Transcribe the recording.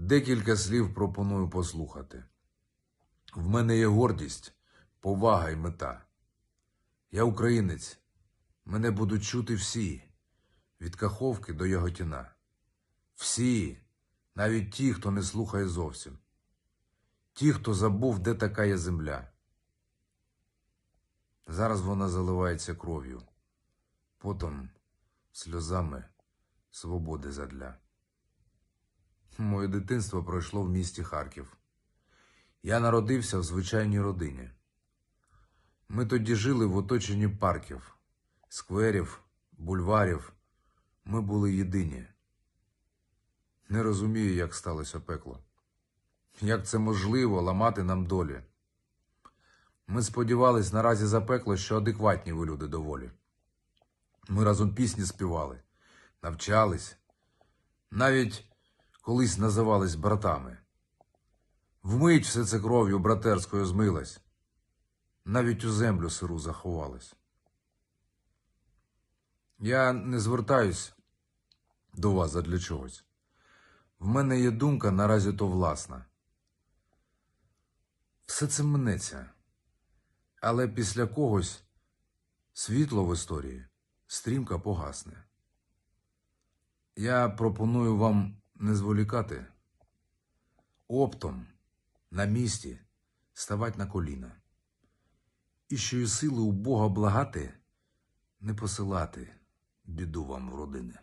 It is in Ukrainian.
Декілька слів пропоную послухати. В мене є гордість, повага і мета. Я українець. Мене будуть чути всі, від Каховки до Яготіна. Всі, навіть ті, хто не слухає зовсім. Ті, хто забув, де така є земля. Зараз вона заливається кров'ю, потом сльозами свободи задля. Моє дитинство пройшло в місті Харків. Я народився в звичайній родині. Ми тоді жили в оточенні парків, скверів, бульварів. Ми були єдині. Не розумію, як сталося пекло. Як це можливо ламати нам долі? Ми сподівались наразі за пекло, що адекватні ви люди доволі. Ми разом пісні співали, навчались, навіть колись називались братами. Вмить все це кров'ю братерською змилась, навіть у землю сиру заховалась. Я не звертаюсь до вас задля чогось. В мене є думка наразі то власна. Все це минеться, але після когось світло в історії стрімко погасне. Я пропоную вам не зволікати, оптом на місці ставать на коліна. І що й сили у Бога благати, не посилати біду вам в родини.